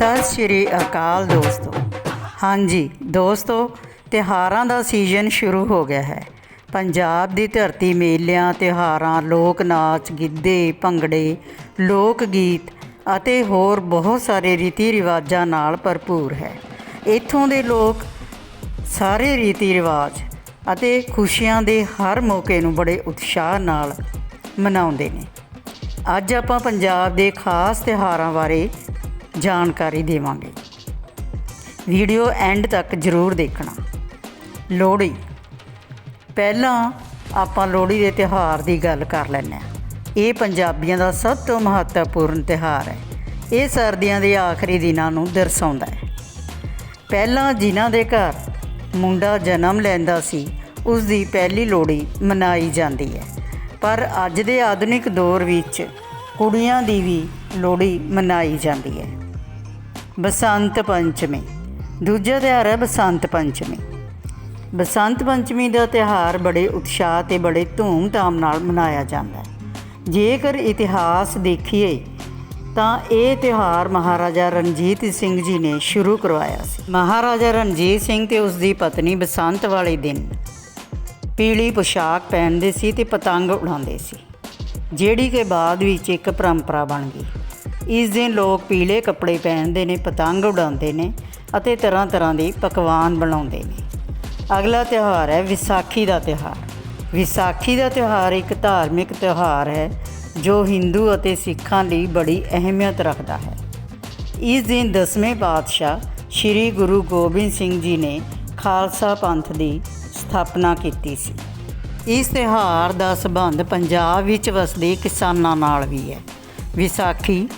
ਸਤਿ ਸ਼੍ਰੀ ਅਕਾਲ ਦੋਸਤੋ। ਹਾਂਜੀ, ਦੋਸਤੋ, ਤਿਉਹਾਰਾਂ ਦਾ ਸੀਜ਼ਨ ਸ਼ੁਰੂ ਹੋ ਗਿਆ ਹੈ। ਪੰਜਾਬ ਦੀ ਧਰਤੀ ਮੇਲਿਆਂ, ਤਿਉਹਾਰਾਂ, ਲੋਕ ਨਾਚ, ਗਿੱਧੇ, ਭੰਗੜੇ, ਲੋਕ ਗੀਤ ਅਤੇ ਹੋਰ ਬਹੁਤ ਸਾਰੇ ਰੀਤੀ ਰਿਵਾਜਾਂ ਨਾਲ ਭਰਪੂਰ ਹੈ। ਇੱਥੋਂ ਦੇ ਲੋਕ ਸਾਰੇ ਰੀਤੀ ਰਿਵਾਜ ਅਤੇ ਖੁਸ਼ੀਆਂ ਦੇ ਹਰ ਮੌਕੇ ਨੂੰ ਬੜੇ ਉਤਸ਼ਾਹ ਨਾਲ ਮਨਾਉਂਦੇ ਨੇ। ਅੱਜ ਆਪਾਂ ਪੰਜਾਬ ਦੇ ਖਾਸ ਤਿਉਹਾਰਾਂ ਬਾਰੇ ਜਾਣਕਾਰੀ ਦੇਵਾਂਗੇ। ਵੀਡੀਓ ਐਂਡ ਤੱਕ ਜ਼ਰੂਰ ਦੇਖਣਾ। ਲੋਹੜੀ। ਪਹਿਲਾਂ ਆਪਾਂ ਲੋਹੜੀ ਦੇ ਤਿਉਹਾਰ ਦੀ ਗੱਲ ਕਰ ਲੈਂਦੇ ਹਾਂ। ਇਹ ਪੰਜਾਬੀਆਂ ਦਾ ਸਭ ਤੋਂ ਮਹੱਤਵਪੂਰਨ ਤਿਉਹਾਰ ਹੈ। ਇਹ ਸਰਦੀਆਂ ਦੇ ਆਖਰੀ ਦਿਨਾਂ ਨੂੰ ਦਰਸਾਉਂਦਾ ਹੈ। ਪਹਿਲਾਂ ਜਿਨ੍ਹਾਂ ਦੇ ਘਰ ਮੁੰਡਾ ਜਨਮ ਲੈਂਦਾ ਸੀ ਉਸ ਦੀ ਪਹਿਲੀ ਲੋਹੜੀ ਮਨਾਈ ਜਾਂਦੀ ਹੈ। ਪਰ ਅੱਜ ਦੇ ਆਧੁਨਿਕ ਦੌਰ ਵਿੱਚ ਕੁੜੀਆਂ ਦੀ ਵੀ ਲੋਹੜੀ ਮਨਾਈ ਜਾਂਦੀ ਹੈ। ਬਸੰਤ ਪੰਚਮੀ, ਦੂਜਾ ਤਿਉਹਾਰ ਹੈ ਬਸੰਤ ਪੰਚਮੀ। ਬਸੰਤ ਪੰਚਮੀ ਦਾ ਤਿਉਹਾਰ ਬੜੇ ਉਤਸ਼ਾਹ ਤੇ ਬੜੇ ਧੂਮ-ਧਾਮ ਨਾਲ ਮਨਾਇਆ ਜਾਂਦਾ ਹੈ। ਜੇਕਰ ਇਤਿਹਾਸ ਦੇਖੀਏ, ਤਾਂ ਇਹ ਤਿਉਹਾਰ ਮਹਾਰਾਜਾ ਰਣਜੀਤ ਸਿੰਘ ਜੀ ਨੇ ਸ਼ੁਰੂ ਕਰਵਾਇਆ ਸੀ। ਮਹਾਰਾਜਾ ਰਣਜੀਤ ਸਿੰਘ ਤੇ ਉਸ ਦੀ ਪਤਨੀ ਬਸੰਤ ਵਾਲੇ ਦਿਨ ਪੀਲੀ ਪੋਸ਼ਾਕ ਪਹਿਨਦੇ ਸੀ ਤੇ ਪਤੰਗ ਉਡਾਉਂਦੇ ਸੀ, ਜਿਹੜੀ ਕਿ ਬਾਅਦ ਵਿੱਚ ਇੱਕ ਪਰੰਪਰਾ ਬਣ ਗਈ। ਇਸ ਦਿਨ ਲੋਕ ਪੀਲੇ ਕੱਪੜੇ ਪਹਿਨਦੇ ਨੇ, ਪਤੰਗ ਉਡਾਉਂਦੇ ਨੇ ਅਤੇ ਤਰ੍ਹਾਂ ਤਰ੍ਹਾਂ ਦੇ ਪਕਵਾਨ ਬਣਾਉਂਦੇ ਨੇ। ਅਗਲਾ ਤਿਉਹਾਰ ਹੈ ਵਿਸਾਖੀ ਦਾ ਤਿਉਹਾਰ। ਵਿਸਾਖੀ ਦਾ ਤਿਉਹਾਰ ਇੱਕ ਧਾਰਮਿਕ ਤਿਉਹਾਰ ਹੈ, ਜੋ ਹਿੰਦੂ ਅਤੇ ਸਿੱਖਾਂ ਲਈ ਬੜੀ ਅਹਿਮੀਅਤ ਰੱਖਦਾ ਹੈ। ਇਸ ਦਿਨ ਦਸਵੇਂ ਪਾਤਸ਼ਾਹ ਸ੍ਰੀ ਗੁਰੂ ਗੋਬਿੰਦ ਸਿੰਘ ਜੀ ਨੇ ਖਾਲਸਾ ਪੰਥ ਦੀ ਸਥਾਪਨਾ ਕੀਤੀ ਸੀ। ਇਸ ਤਿਉਹਾਰ ਦਾ ਸੰਬੰਧ ਪੰਜਾਬ ਵਿੱਚ ਵਸਦੇ ਕਿਸਾਨਾਂ ਨਾਲ ਵੀ ਹੈ। ਵਿਸਾਖੀ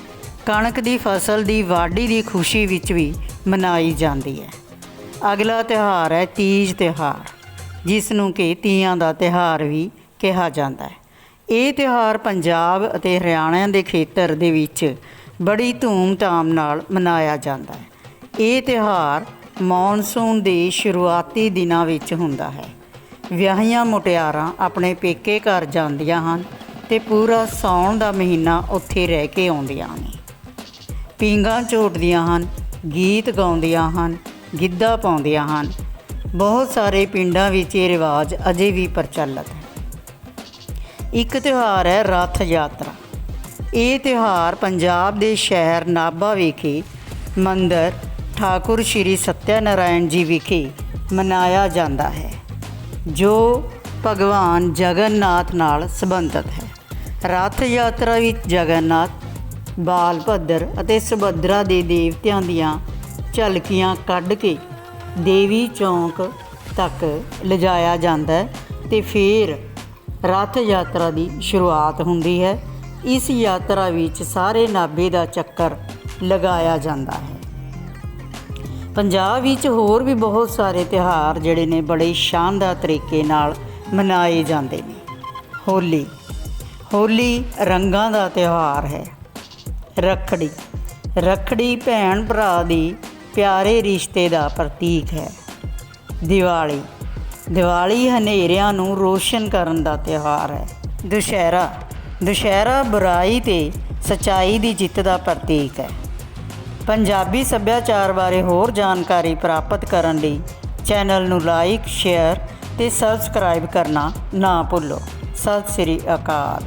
ਕਣਕ ਦੀ ਫਸਲ ਦੀ ਵਾਢੀ ਦੀ ਖੁਸ਼ੀ ਵਿੱਚ ਵੀ ਮਨਾਈ ਜਾਂਦੀ ਹੈ। ਅਗਲਾ ਤਿਉਹਾਰ ਹੈ ਤੀਜ ਤਿਉਹਾਰ, ਜਿਸ ਨੂੰ ਕਿ ਤੀਆਂ ਦਾ ਤਿਉਹਾਰ ਵੀ ਕਿਹਾ ਜਾਂਦਾ ਹੈ। ਇਹ ਤਿਉਹਾਰ ਪੰਜਾਬ ਅਤੇ ਹਰਿਆਣਾ ਦੇ ਖੇਤਰ ਦੇ ਵਿੱਚ ਬੜੀ ਧੂਮ-ਧਾਮ ਨਾਲ ਮਨਾਇਆ ਜਾਂਦਾ ਹੈ। ਇਹ ਤਿਉਹਾਰ ਮੌਨਸੂਨ ਦੇ ਸ਼ੁਰੂਆਤੀ ਦਿਨਾਂ ਵਿੱਚ ਹੁੰਦਾ ਹੈ। ਵਿਆਹੀਆਂ ਮੁਟਿਆਰਾਂ ਆਪਣੇ ਪੇਕੇ ਘਰ ਜਾਂਦੀਆਂ ਹਨ ਤੇ ਪੂਰਾ ਸਾਉਣ ਦਾ ਮਹੀਨਾ ਉੱਥੇ ਰਹਿ ਕੇ ਆਉਂਦੀਆਂ ਨੇ ਪੀਂਘਾਂ ਝੋਟਦੀਆਂ ਹਨ, ਗੀਤ ਗਾਉਂਦੀਆਂ ਹਨ, ਗਿੱਧਾ ਪਾਉਂਦੀਆਂ ਹਨ। ਬਹੁਤ ਸਾਰੇ ਪਿੰਡਾਂ ਵਿੱਚ ਇਹ ਰਿਵਾਜ ਅਜੇ ਵੀ ਪ੍ਰਚਲਿਤ ਹੈ। ਇੱਕ ਤਿਉਹਾਰ ਹੈ ਰਥ ਯਾਤਰਾ। ਇਹ ਤਿਉਹਾਰ ਪੰਜਾਬ ਦੇ ਸ਼ਹਿਰ ਨਾਭਾ ਵਿਖੇ ਮੰਦਰ ਠਾਕੁਰ ਸ਼੍ਰੀ ਸਤਿਆ ਨਾਰਾਇਣ ਜੀ ਵਿਖੇ ਮਨਾਇਆ ਜਾਂਦਾ ਹੈ, ਜੋ ਭਗਵਾਨ ਜਗਨਨਾਥ ਨਾਲ ਸੰਬੰਧਿਤ ਹੈ। ਰਥ ਯਾਤਰਾ ਵਿੱਚ ਜਗਨਨਾਥ ਬਾਲ ਭੱਦਰ ਅਤੇ ਸੁਭਦਰਾ ਦੇ ਦੇਵਤਿਆਂ ਦੀਆਂ ਝਲਕੀਆਂ ਕੱਢ ਕੇ ਦੇਵੀ ਚੌਂਕ ਤੱਕ ਲਿਜਾਇਆ ਜਾਂਦਾ ਹੈ ਤੇ ਫਿਰ ਰਥ ਯਾਤਰਾ ਦੀ ਸ਼ੁਰੂਆਤ ਹੁੰਦੀ ਹੈ। ਇਸ ਯਾਤਰਾ ਵਿੱਚ ਸਾਰੇ ਨਾਭੇ ਦਾ ਚੱਕਰ ਲਗਾਇਆ ਜਾਂਦਾ ਹੈ। ਪੰਜਾਬ ਵਿੱਚ ਹੋਰ ਵੀ ਬਹੁਤ ਸਾਰੇ ਤਿਉਹਾਰ ਜਿਹੜੇ ਨੇ ਬੜੇ ਸ਼ਾਨਦਾਰ ਤਰੀਕੇ ਨਾਲ ਮਨਾਏ ਜਾਂਦੇ ਨੇ। ਹੋਲੀ। ਹੋਲੀ ਰੰਗਾਂ ਦਾ ਤਿਉਹਾਰ ਹੈ। ਰੱਖੜੀ। ਰੱਖੜੀ ਭੈਣ ਭਰਾ ਦੀ ਪਿਆਰੇ ਰਿਸ਼ਤੇ ਦਾ ਪ੍ਰਤੀਕ ਹੈ। ਦੀਵਾਲੀ। ਦੀਵਾਲੀ ਹਨੇਰਿਆਂ ਨੂੰ ਰੋਸ਼ਨ ਕਰਨ ਦਾ ਤਿਉਹਾਰ ਹੈ। ਦੁਸ਼ਹਿਰਾ। ਦੁਸ਼ਹਿਰਾ ਬੁਰਾਈ ਤੇ ਸਚਾਈ ਦੀ ਜਿੱਤ ਦਾ ਪ੍ਰਤੀਕ ਹੈ। ਪੰਜਾਬੀ ਸੱਭਿਆਚਾਰ ਬਾਰੇ ਹੋਰ ਜਾਣਕਾਰੀ ਪ੍ਰਾਪਤ ਕਰਨ ਲਈ ਚੈਨਲ ਨੂੰ ਲਾਈਕ, ਸ਼ੇਅਰ ਤੇ ਸਬਸਕ੍ਰਾਈਬ ਕਰਨਾ ਨਾ ਭੁੱਲੋ। ਸਤਿ ਸ੍ਰੀ ਅਕਾਲ।